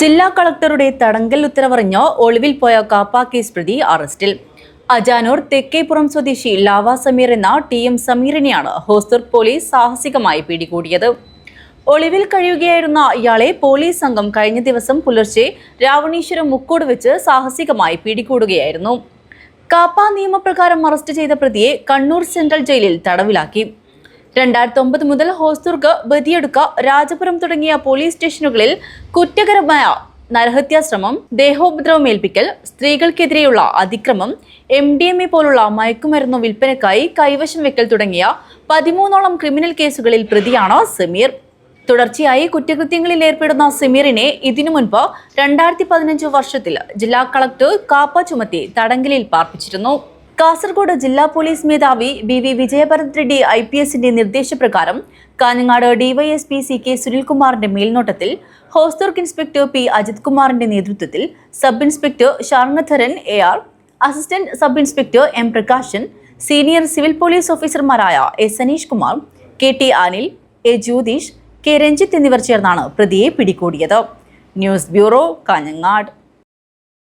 ജില്ലാ കളക്ടറുടെ തടങ്കൽ ഉത്തരവറിഞ്ഞ് ഒളിവിൽ പോയ കാപ്പ കേസ് പ്രതി അറസ്റ്റിൽ. അജാനൂർ തെക്കേപ്പുറം സ്വദേശി ലാവ സമീർ എന്ന ടി എം സമീറിനെയാണ് ഹോസ്ദുർ പോലീസ് സാഹസികമായി പിടികൂടിയത്. ഒളിവിൽ കഴിയുകയായിരുന്ന ഇയാളെ പോലീസ് സംഘം കഴിഞ്ഞ ദിവസം പുലർച്ചെ രാവണീശ്വരം മുക്കോട് വെച്ച് സാഹസികമായി പിടികൂടുകയായിരുന്നു. കാപ്പ നിയമപ്രകാരം അറസ്റ്റ് ചെയ്ത പ്രതിയെ കണ്ണൂർ സെൻട്രൽ ജയിലിൽ തടവിലാക്കി. രണ്ടായിരത്തി ഒമ്പത് മുതൽ ഹോസ്ദുർഗ് ബദിയടുക്ക രാജപുരം തുടങ്ങിയ പോലീസ് സ്റ്റേഷനുകളിൽ കുറ്റകരമായ നരഹത്യാശ്രമം ദേഹോപദ്രവം ഏൽപ്പിക്കൽ സ്ത്രീകൾക്കെതിരെയുള്ള അതിക്രമം എം ഡി എം എ പോലുള്ള മയക്കുമരുന്ന് വിൽപ്പനക്കായി കൈവശം വെക്കൽ തുടങ്ങിയ പതിമൂന്നോളം ക്രിമിനൽ കേസുകളിൽ പ്രതിയാണ് സമീർ. തുടർച്ചയായി കുറ്റകൃത്യങ്ങളിൽ ഏർപ്പെടുന്ന സമീറിനെ ഇതിനു മുൻപ് രണ്ടായിരത്തി പതിനഞ്ച് വർഷത്തിൽ ജില്ലാ കളക്ടർ കാപ്പ ചുമത്തി തടങ്കലിൽ പാർപ്പിച്ചിരുന്നു. കാസർഗോഡ് ജില്ലാ പോലീസ് മേധാവി B V Vijayabharath Reddy I P എസിന്റെ നിർദ്ദേശപ്രകാരം കാഞ്ഞങ്ങാട് ഡിവൈഎസ്പി സി കെ സുനിൽകുമാറിന്റെ മേൽനോട്ടത്തിൽ ഹോസ്ദുർഗ് ഇൻസ്പെക്ടർ പി അജിത് കുമാറിന്റെ നേതൃത്വത്തിൽ sub inspector Sharnadharan A R assistant sub inspector M Prakashan senior civil police ഓഫീസർമാരായ S Saneesh Kumar K T Anil A Jyothish K Ranjith എന്നിവർ ചേർന്നാണ് പ്രതിയെ പിടികൂടിയത്. News bureau Kanhangad.